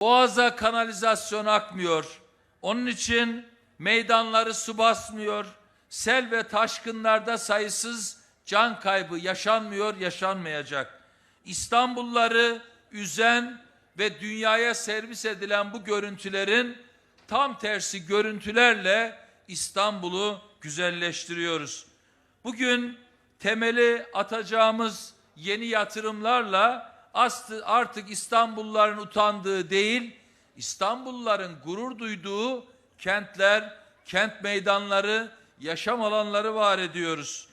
Boğaza kanalizasyon akmıyor. Onun için meydanları su basmıyor. Sel ve taşkınlarda sayısız can kaybı yaşanmıyor, yaşanmayacak. İstanbulları üzen ve dünyaya servis edilen bu görüntülerin tam tersi görüntülerle İstanbul'u güzelleştiriyoruz. Bugün temeli atacağımız yeni yatırımlarla artık İstanbulluların utandığı değil, İstanbulluların gurur duyduğu kentler, kent meydanları, yaşam alanları var ediyoruz.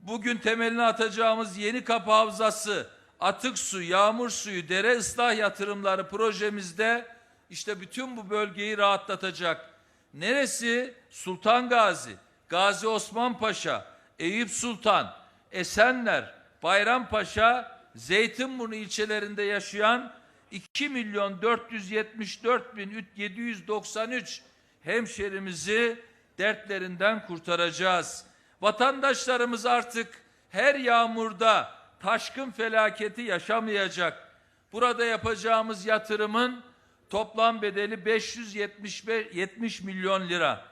Bugün temelini atacağımız yeni kapı havzası, atık su, yağmur suyu, dere ıslah yatırımları projemizde işte bütün bu bölgeyi rahatlatacak. Neresi? Sultan Gazi, Gazi Osman Paşa, Eyüp Sultan, Esenler, Bayrampaşa, Zeytinburnu ilçelerinde yaşayan 2 milyon 474 bin 793 hemşerimizi dertlerinden kurtaracağız. Vatandaşlarımız artık her yağmurda taşkın felaketi yaşamayacak. Burada yapacağımız yatırımın toplam bedeli 570 milyon lira.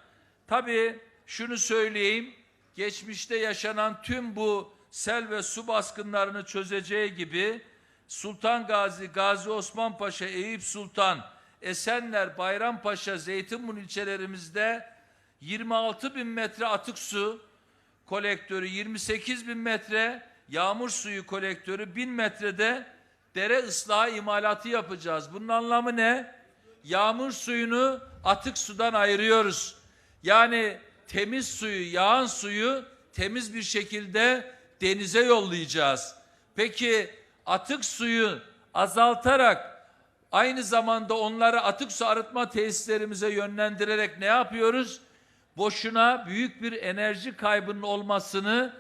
Tabii şunu söyleyeyim, geçmişte yaşanan tüm bu sel ve su baskınlarını çözeceği gibi Sultan Gazi, Gazi Osman Paşa, Eyüp Sultan, Esenler, Bayrampaşa, Zeytinburnu ilçelerimizde 26 bin metre atık su kolektörü, 28 bin metre yağmur suyu kolektörü, 1000 metrede dere ıslahı imalatı yapacağız. Bunun anlamı ne? Yağmur suyunu atık sudan ayırıyoruz. Yani temiz suyu, yağan suyu temiz bir şekilde denize yollayacağız. Peki atık suyu azaltarak aynı zamanda onları atık su arıtma tesislerimize yönlendirerek ne yapıyoruz? Boşuna büyük bir enerji kaybının olmasını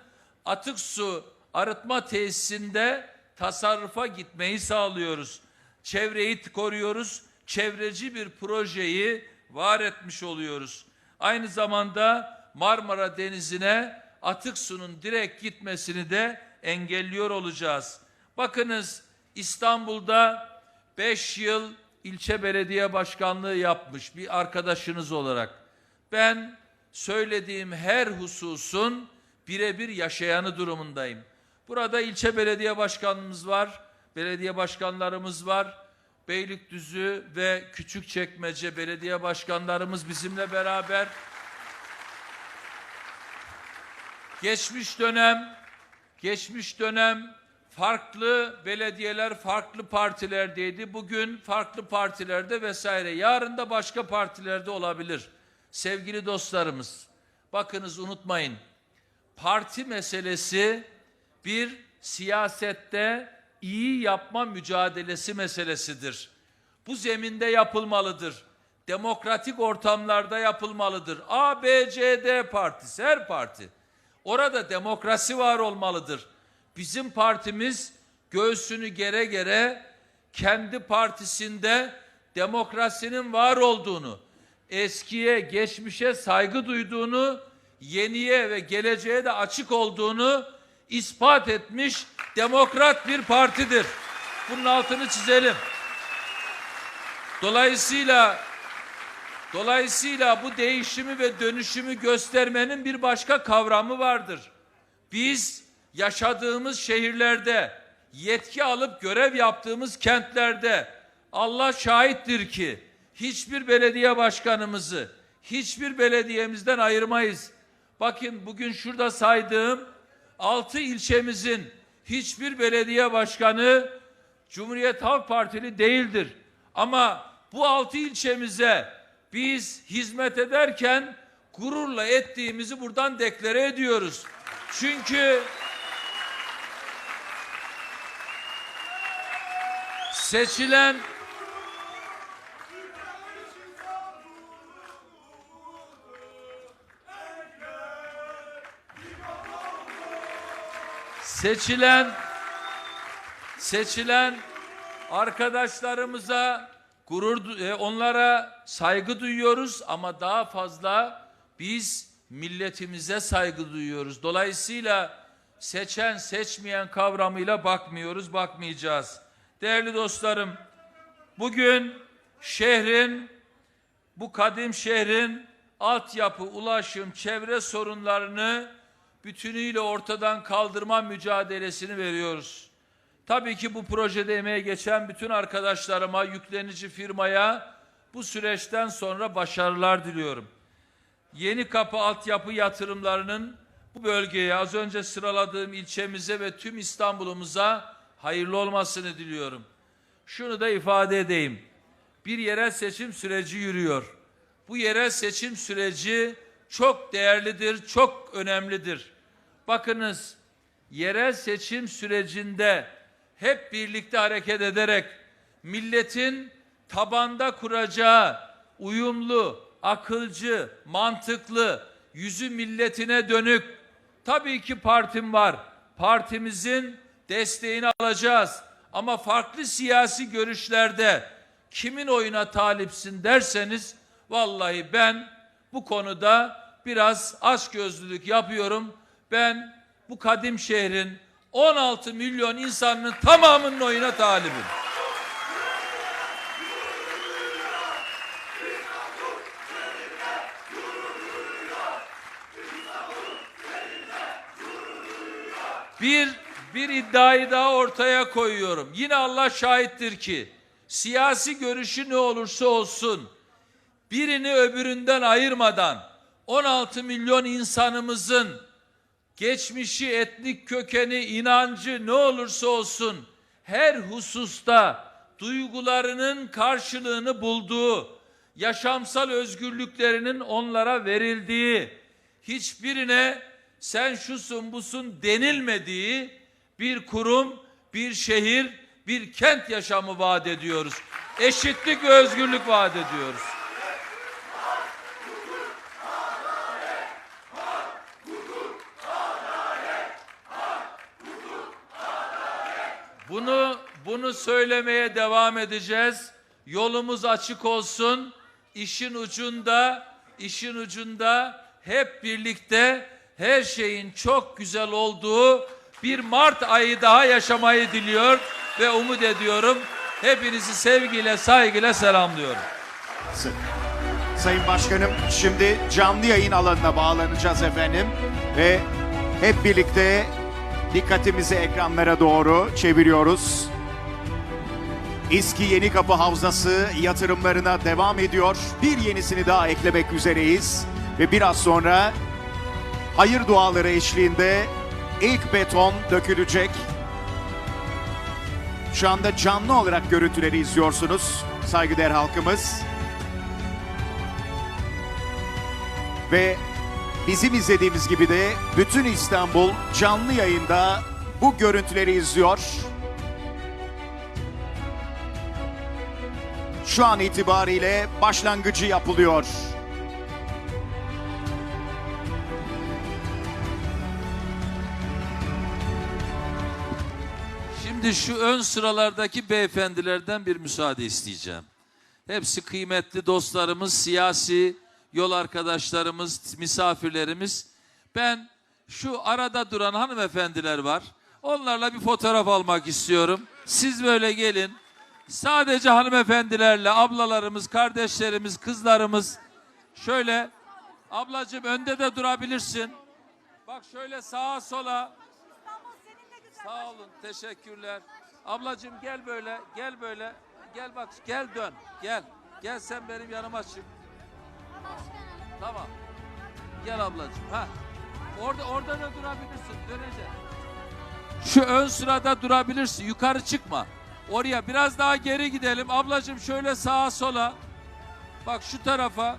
atık su arıtma tesisinde tasarrufa gitmeyi sağlıyoruz. Çevreyi koruyoruz, çevreci bir projeyi var etmiş oluyoruz. Aynı zamanda Marmara Denizi'ne atık sunun direkt gitmesini de engelliyor olacağız. Bakınız İstanbul'da 5 yıl ilçe belediye başkanlığı yapmış bir arkadaşınız olarak ben söylediğim her hususun birebir yaşayanı durumundayım. Burada ilçe belediye başkanımız var, belediye başkanlarımız var. Beylikdüzü ve Küçükçekmece belediye başkanlarımız bizimle beraber. Geçmiş dönem, geçmiş dönem farklı belediyeler, farklı partilerdeydi. Bugün farklı partilerde vesaire. Yarın da başka partilerde olabilir. Sevgili dostlarımız, bakınız unutmayın. Parti meselesi bir siyasette iyi yapma mücadelesi meselesidir. Bu zeminde yapılmalıdır. Demokratik ortamlarda yapılmalıdır. A, B, C, D partisi, her parti. Orada demokrasi var olmalıdır. Bizim partimiz göğsünü gere gere kendi partisinde demokrasinin var olduğunu, eskiye, geçmişe saygı duyduğunu, yeniye ve geleceğe de açık olduğunu ispat etmiş demokrat bir partidir. Bunun altını çizelim. Dolayısıyla dolayısıyla bu değişimi ve dönüşümü göstermenin bir başka kavramı vardır. Biz yaşadığımız şehirlerde, yetki alıp görev yaptığımız kentlerde Allah şahittir ki hiçbir belediye başkanımızı hiçbir belediyemizden ayırmayız. Bakın bugün şurada saydığım altı ilçemizin hiçbir belediye başkanı Cumhuriyet Halk Partili değildir. Ama bu altı ilçemize biz hizmet ederken gururla ettiğimizi buradan deklare ediyoruz. Çünkü seçilen seçilen seçilen arkadaşlarımıza gurur e, onlara saygı duyuyoruz ama daha fazla biz milletimize saygı duyuyoruz. Dolayısıyla seçen seçmeyen kavramıyla bakmıyoruz, bakmayacağız. Değerli dostlarım, bugün şehrin bu kadim şehrin altyapı, ulaşım, çevre sorunlarını bütünüyle ortadan kaldırma mücadelesini veriyoruz. Tabii ki bu projede emeğe geçen bütün arkadaşlarıma, yüklenici firmaya bu süreçten sonra başarılar diliyorum. Yeni kapı altyapı yatırımlarının bu bölgeye az önce sıraladığım ilçemize ve tüm İstanbul'umuza hayırlı olmasını diliyorum. Şunu da ifade edeyim. Bir yerel seçim süreci yürüyor. Bu yerel seçim süreci çok değerlidir, çok önemlidir. Bakınız yerel seçim sürecinde hep birlikte hareket ederek milletin tabanda kuracağı uyumlu, akılcı, mantıklı, yüzü milletine dönük tabii ki partim var. Partimizin desteğini alacağız. Ama farklı siyasi görüşlerde kimin oyuna talipsin derseniz vallahi ben bu konuda biraz açgözlülük yapıyorum. Ben bu kadim şehrin 16 milyon insanının tamamının oyuna talibim. Bir bir iddiayı daha ortaya koyuyorum. Yine Allah şahittir ki siyasi görüşü ne olursa olsun birini öbüründen ayırmadan 16 milyon insanımızın geçmişi, etnik kökeni, inancı ne olursa olsun her hususta duygularının karşılığını bulduğu, yaşamsal özgürlüklerinin onlara verildiği, hiçbirine sen şusun busun denilmediği bir kurum, bir şehir, bir kent yaşamı vaat ediyoruz. Eşitlik ve özgürlük vaat ediyoruz. Bunu bunu söylemeye devam edeceğiz. Yolumuz açık olsun. İşin ucunda, işin ucunda hep birlikte her şeyin çok güzel olduğu bir Mart ayı daha yaşamayı diliyor ve umut ediyorum. Hepinizi sevgiyle, saygıyla selamlıyorum. Sayın Başkanım şimdi canlı yayın alanına bağlanacağız efendim ve hep birlikte dikkatimizi ekranlara doğru çeviriyoruz. Eski Yeni Kapı Havzası yatırımlarına devam ediyor. Bir yenisini daha eklemek üzereyiz ve biraz sonra hayır duaları eşliğinde ilk beton dökülecek. Şu anda canlı olarak görüntüleri izliyorsunuz saygıdeğer halkımız. Ve bizim izlediğimiz gibi de bütün İstanbul canlı yayında bu görüntüleri izliyor. Şu an itibariyle başlangıcı yapılıyor. Şimdi şu ön sıralardaki beyefendilerden bir müsaade isteyeceğim. Hepsi kıymetli dostlarımız, siyasi yol arkadaşlarımız, misafirlerimiz. Ben şu arada duran hanımefendiler var. Onlarla bir fotoğraf almak istiyorum. Siz böyle gelin. Sadece hanımefendilerle ablalarımız, kardeşlerimiz, kızlarımız şöyle ablacığım önde de durabilirsin. Bak şöyle sağa sola. Sağ olun, teşekkürler. Ablacığım gel böyle, gel böyle. Gel bak, gel dön, gel. Gel sen benim yanıma çık. Gel ablacığım. Ha. Orada orada da durabilirsin, döneceksin. Şu ön sırada durabilirsin, yukarı çıkma. Oraya biraz daha geri gidelim. Ablacığım şöyle sağa sola. Bak şu tarafa.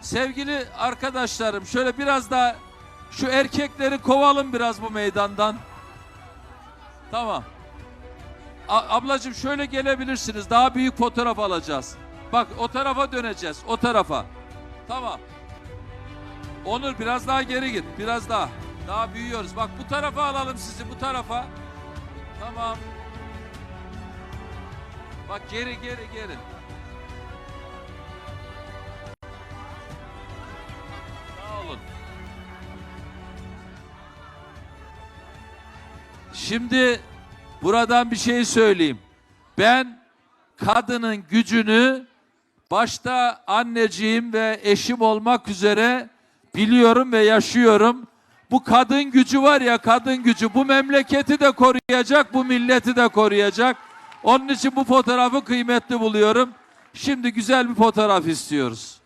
Sevgili arkadaşlarım şöyle biraz daha şu erkekleri kovalım biraz bu meydandan. Tamam. A- ablacığım şöyle gelebilirsiniz. Daha büyük fotoğraf alacağız. Bak o tarafa döneceğiz. O tarafa. Tamam. Onur biraz daha geri git. Biraz daha. Daha büyüyoruz. Bak bu tarafa alalım sizi. Bu tarafa. Tamam. Bak geri geri geri. Sağ olun. Şimdi buradan bir şey söyleyeyim. Ben kadının gücünü başta anneciğim ve eşim olmak üzere biliyorum ve yaşıyorum. Bu kadın gücü var ya kadın gücü bu memleketi de koruyacak, bu milleti de koruyacak. Onun için bu fotoğrafı kıymetli buluyorum. Şimdi güzel bir fotoğraf istiyoruz.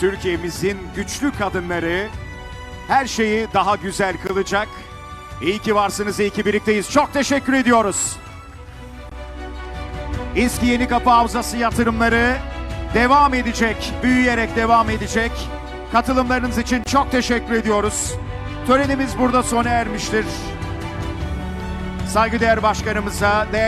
Türkiye'mizin güçlü kadınları her şeyi daha güzel kılacak. İyi ki varsınız, iyi ki birlikteyiz. Çok teşekkür ediyoruz. İSKİ Yeni Kapı Havzası yatırımları devam edecek, büyüyerek devam edecek. Katılımlarınız için çok teşekkür ediyoruz. Törenimiz burada sona ermiştir. Saygıdeğer başkanımıza, değerli